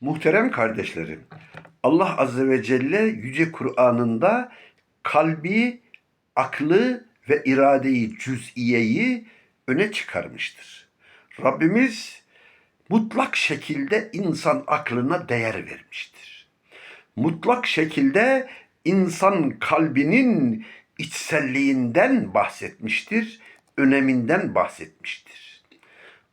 Muhterem kardeşlerim, Allah Azze ve Celle Yüce Kur'an'ında kalbi, aklı ve iradeyi cüz'iyeyi öne çıkarmıştır. Rabbimiz mutlak şekilde insan aklına değer vermiştir. Mutlak şekilde insan kalbinin içselliğinden bahsetmiştir, öneminden bahsetmiştir.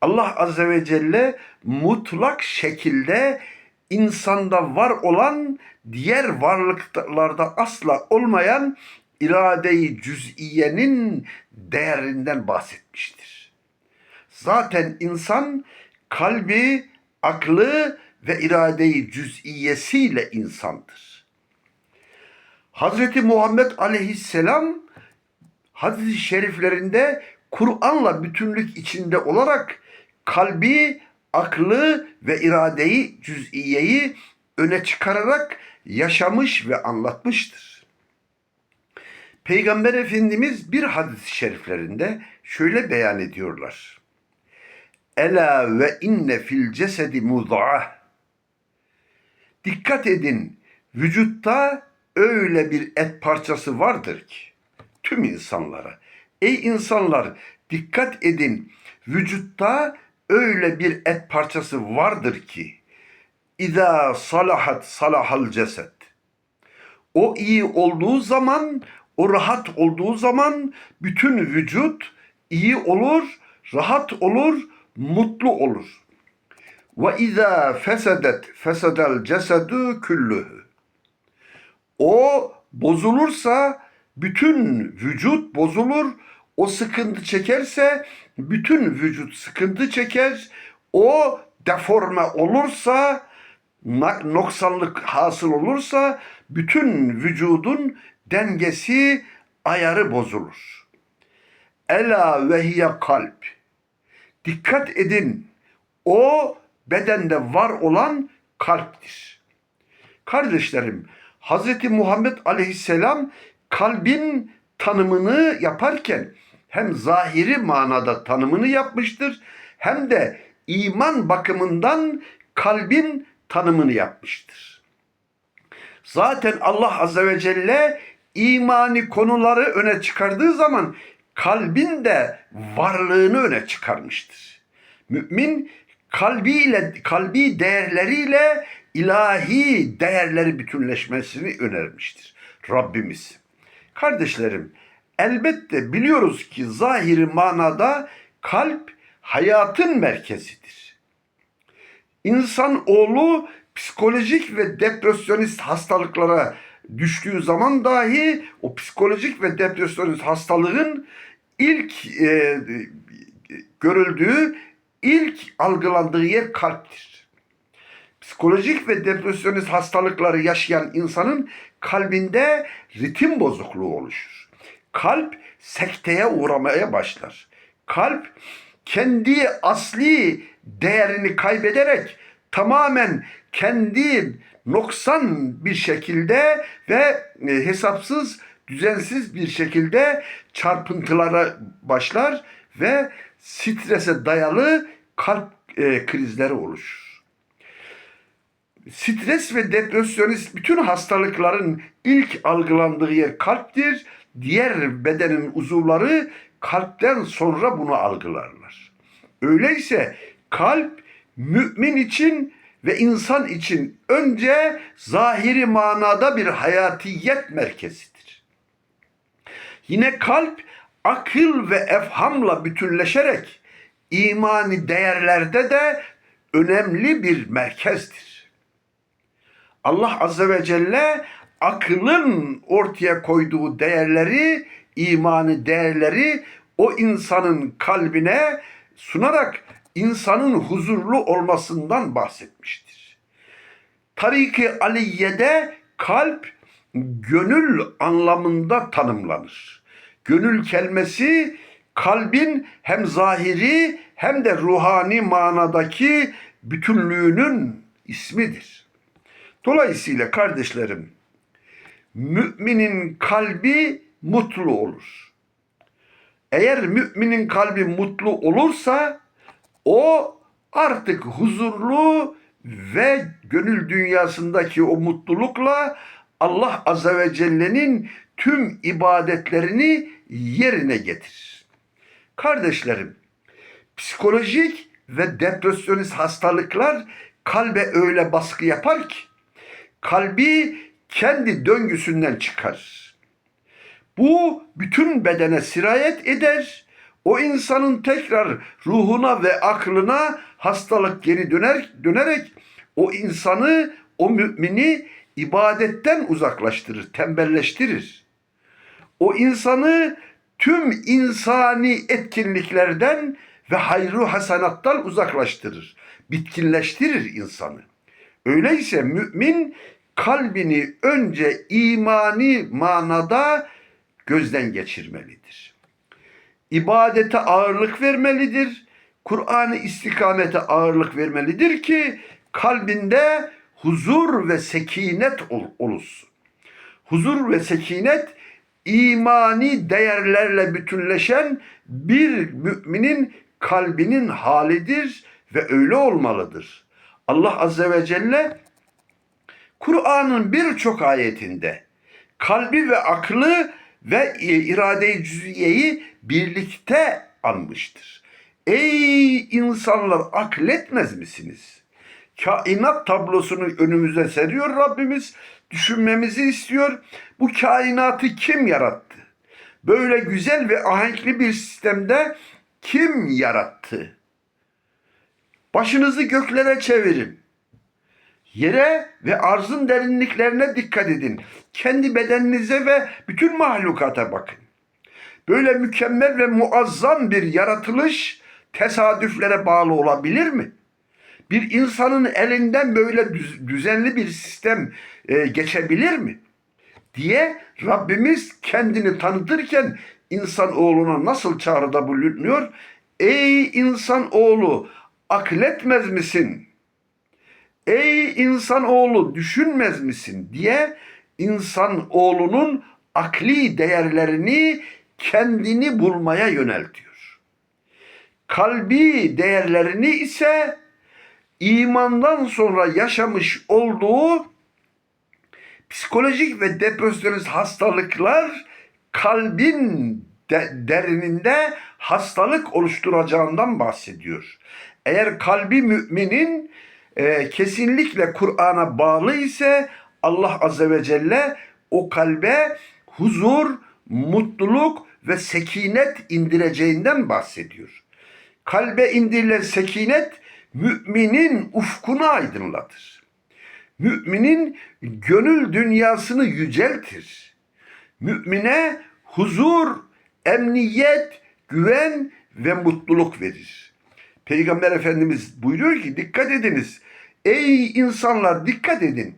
Allah Azze ve Celle mutlak şekilde insanda var olan diğer varlıklarda asla olmayan irade-i cüz'iyenin değerinden bahsetmiştir. Zaten insan kalbi, aklı ve irade-i cüz'iyesiyle insandır. Hazreti Muhammed Aleyhisselam hadis-i şeriflerinde Kur'an'la bütünlük içinde olarak kalbi, aklı ve iradeyi, cüz'iyeyi öne çıkararak yaşamış ve anlatmıştır. Peygamber Efendimiz bir hadis-i şeriflerinde şöyle beyan ediyorlar. Ela ve inne fil cesedi mud'ah. Dikkat edin, vücutta öyle bir et parçası vardır ki tüm insanlara. Ey insanlar dikkat edin, vücutta öyle bir et parçası vardır ki İza salahat salahal ceset. O iyi olduğu zaman, o rahat olduğu zaman bütün vücut iyi olur, rahat olur, mutlu olur. Ve izâ fesedet fesedel cesedü küllühü. O bozulursa bütün vücut bozulur. O sıkıntı çekerse bütün vücut sıkıntı çeker. O deforme olursa, noksanlık hasıl olursa bütün vücudun dengesi, ayarı bozulur. Ela ve hiye kalp. Dikkat edin. O bedende var olan kalptir. Kardeşlerim, Hz. Muhammed Aleyhisselam kalbin tanımını yaparken hem zahiri manada tanımını yapmıştır hem de iman bakımından kalbin tanımını yapmıştır. Zaten Allah Azze ve Celle imani konuları öne çıkardığı zaman kalbin de varlığını öne çıkarmıştır. Mümin kalbiyle kalbi değerleriyle ilahi değerleri bütünleşmesini önermiştir Rabbimiz. Kardeşlerim, elbette biliyoruz ki zahiri manada kalp hayatın merkezidir. İnsan oğlu psikolojik ve depresyonist hastalıklara düştüğü zaman dahi o psikolojik ve depresyonist hastalığın ilk e, görüldüğü, ilk algılandığı yer kalptir. Psikolojik ve depresyonist hastalıkları yaşayan insanın kalbinde ritim bozukluğu oluşur. Kalp sekteye uğramaya başlar. Kalp kendi asli değerini kaybederek tamamen kendi noksan bir şekilde ve e, hesapsız, düzensiz bir şekilde çarpıntılara başlar ve strese dayalı kalp e, krizleri oluşur. Stres ve depresyonist bütün hastalıkların ilk algılandığı yer kalptir. Diğer bedenin uzuvları kalpten sonra bunu algılarlar. Öyleyse kalp mümin için ve insan için önce zahiri manada bir hayatiyet merkezidir. Yine kalp akıl ve efhamla bütünleşerek imani değerlerde de önemli bir merkezdir. Allah Azze ve Celle akılın ortaya koyduğu değerleri, imani değerleri o insanın kalbine sunarak insanın huzurlu olmasından bahsetmiştir. Tarik-i Aliye'de kalp gönül anlamında tanımlanır. Gönül kelimesi kalbin hem zahiri hem de ruhani manadaki bütünlüğünün ismidir. Dolayısıyla kardeşlerim, müminin kalbi mutlu olur. Eğer müminin kalbi mutlu olursa o artık huzurlu ve gönül dünyasındaki o mutlulukla Allah Azze ve Celle'nin tüm ibadetlerini yerine getirir. Kardeşlerim, psikolojik ve depresyonist hastalıklar kalbe öyle baskı yapar ki kalbi kendi döngüsünden çıkarır. Bu bütün bedene sirayet eder. O insanın tekrar ruhuna ve aklına hastalık geri döner, dönerek o insanı, o mümini ibadetten uzaklaştırır, tembelleştirir. O insanı tüm insani etkinliklerden ve hayru hasanattan uzaklaştırır, bitkinleştirir insanı. Öyleyse mümin kalbini önce imani manada gözden geçirmelidir. İbadete ağırlık vermelidir. Kur'an'ı istikamete ağırlık vermelidir ki kalbinde huzur ve sekinet ol- oluşsun. Huzur ve sekinet imani değerlerle bütünleşen bir müminin kalbinin halidir ve öyle olmalıdır. Allah Azze ve Celle Kur'an'ın birçok ayetinde kalbi ve aklı ve irade-i cüz'iyeyi birlikte anmıştır. Ey insanlar akletmez misiniz? Kainat tablosunu önümüze seriyor Rabbimiz. Düşünmemizi istiyor. Bu kainatı kim yarattı? Böyle güzel ve ahenkli bir sistemde kim yarattı? Başınızı göklere çevirin. Yere ve arzın derinliklerine dikkat edin. Kendi bedeninize ve bütün mahlukata bakın. Böyle mükemmel ve muazzam bir yaratılış tesadüflere bağlı olabilir mi? Bir insanın elinden böyle düz- düzenli bir sistem e, geçebilir mi? diye Rabbimiz kendini tanıtırken insan oğluna nasıl çağrıda bulunuyor? Ey insan oğlu akletmez misin? Ey insan oğlu düşünmez misin diye insan oğlunun akli değerlerini kendini bulmaya yöneltiyor. Kalbi değerlerini ise imandan sonra yaşamış olduğu psikolojik ve depresyonist hastalıklar kalbin de- derininde hastalık oluşturacağından bahsediyor. Eğer kalbi müminin e, kesinlikle Kur'an'a bağlı ise Allah Azze ve Celle o kalbe huzur, mutluluk ve sekinet indireceğinden bahsediyor. Kalbe indirilen sekinet müminin ufkunu aydınlatır. Müminin gönül dünyasını yüceltir. Mümine huzur, emniyet, güven ve mutluluk verir. Peygamber Efendimiz buyuruyor ki dikkat ediniz. Ey insanlar dikkat edin.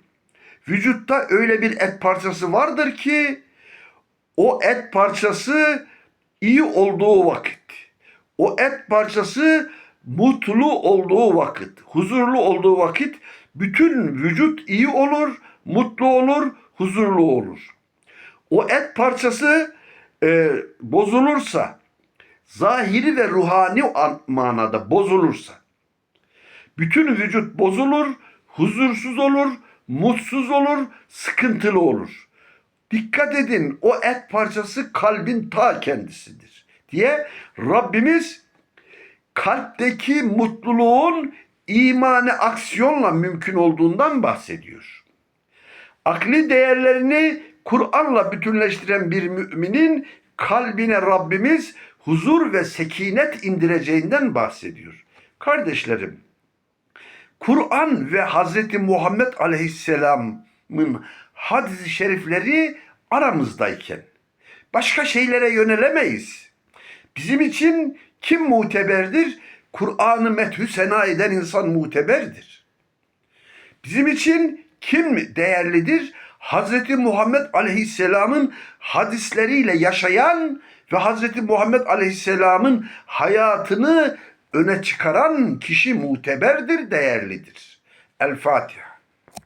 Vücutta öyle bir et parçası vardır ki o et parçası iyi olduğu vakit, o et parçası mutlu olduğu vakit, huzurlu olduğu vakit bütün vücut iyi olur, mutlu olur, huzurlu olur. O et parçası e, bozulursa, zahiri ve ruhani an- manada bozulursa, bütün vücut bozulur, huzursuz olur, mutsuz olur, sıkıntılı olur. Dikkat edin o et parçası kalbin ta kendisidir diye Rabbimiz kalpteki mutluluğun imani aksiyonla mümkün olduğundan bahsediyor. Akli değerlerini Kur'an'la bütünleştiren bir müminin kalbine Rabbimiz huzur ve sekinet indireceğinden bahsediyor. Kardeşlerim, Kur'an ve Hz. Muhammed Aleyhisselam'ın hadis-i şerifleri aramızdayken başka şeylere yönelemeyiz. Bizim için kim muteberdir? Kur'an'ı methü sena eden insan muteberdir. Bizim için kim değerlidir? Hz. Muhammed Aleyhisselam'ın hadisleriyle yaşayan ve Hz. Muhammed Aleyhisselam'ın hayatını öne çıkaran kişi muteberdir, değerlidir. El Fatiha.